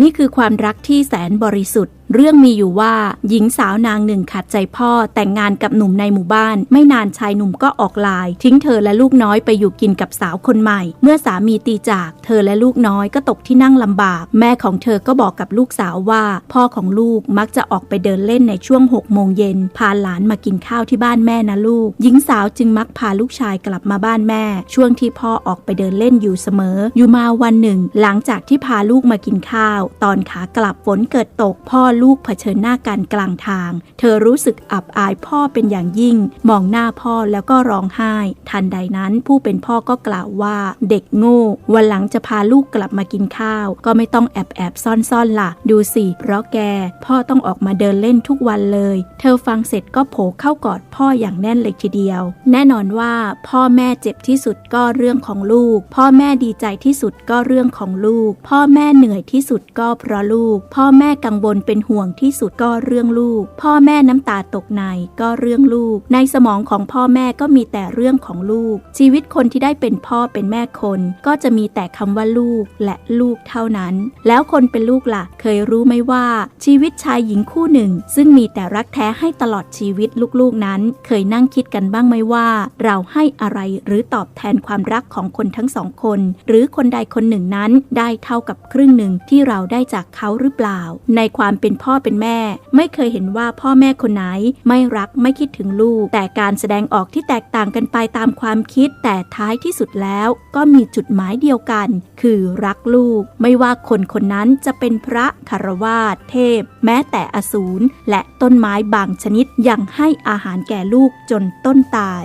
นี่คือความรักที่แสนบริสุทธิ์ เรื่องมีอยู่ว่าหญิงสาวนางหนึ่งขัดใจพ่อแต่งงานกับหนุ่มในหมู่บ้าน ไม่นานชายหนุ่มก็ออกลาย ทิ้งเธอและลูกน้อยไปอยู่กินกับสาวคนใหม่ เมื่อสามีตีจาก เธอและลูกน้อยก็ตกที่นั่งลำบาก แม่ของเธอก็บอกกับลูกสาวว่า พ่อของลูกมักจะออกไปเดินเล่นในช่วง6โมงเย็นพาหลานมากินข้าวที่บ้านแม่นะลูก หญิงสาวจึงมักพาลูกชายกลับมาบ้านแม่ ช่วงที่พ่อออกไปเดินเล่นอยู่เสมอ อยู่มาวันหนึ่ง หลังจากที่พาลูกมากินข้าว ตอนขากลับฝนเกิดตกพ่อลูกเผชิญหน้ากันกลางทาง เธอรู้สึกอับอายพ่อเป็นอย่างยิ่ง มองหน้าพ่อแล้วก็ร้องไห้ ทันใดนั้นผู้เป็นพ่อก็กล่าวว่า เด็กโง่ วันหลังจะพาลูกกลับมากินข้าว ก็ไม่ต้องแอบแอบซ่อนซ่อนล่ะ ดูสิ เพราะแก พ่อต้องออกมาเดินเล่นทุกวันเลย เธอฟังเสร็จก็โผเข้ากอดพ่ออย่างแน่นเลยทีเดียว แน่นอนว่า พ่อแม่เจ็บที่สุดก็เรื่องของลูก พ่อแม่ดีใจที่สุดก็เรื่องของลูก พ่อแม่เหนื่อยที่สุดก็เพราะลูก พ่อแม่กังวลเป็นห่วงที่สุดก็เรื่องลูก พ่อแม่น้ำตาตกในก็เรื่องลูก ในสมองของพ่อแม่ก็มีแต่เรื่องของลูก ชีวิตคนที่ได้เป็นพ่อเป็นแม่คน ก็จะมีแต่คำว่าลูกและลูกเท่านั้น แล้วคนเป็นลูกล่ะ เคยรู้ไหมว่า ชีวิตชายหญิงคู่หนึ่ง ซึ่งมีแต่รักแท้ให้ตลอดชีวิตลูกๆนั้น เคยนั่งคิดกันบ้างไหมว่า เราให้อะไรหรือตอบแทนความรักของคนทั้งสองคน หรือคนใดคนหนึ่งนั้นได้เท่ากับครึ่งหนึ่งที่เราได้จากเขาหรือเปล่า ในความเป็นพ่อเป็นแม่ ไม่เคยเห็นว่าพ่อแม่คนไหน ไม่รักไม่คิดถึงลูก แต่การแสดงออกที่แตกต่างกันไปตามความคิด แต่ท้ายที่สุดแล้ว ก็มีจุดหมายเดียวกัน คือรักลูก ไม่ว่าคนคนนั้นจะเป็นพระคารวาสเทพ แม้แต่อสูรและต้นไม้บางชนิดยังให้อาหารแก่ลูกจนต้นตาย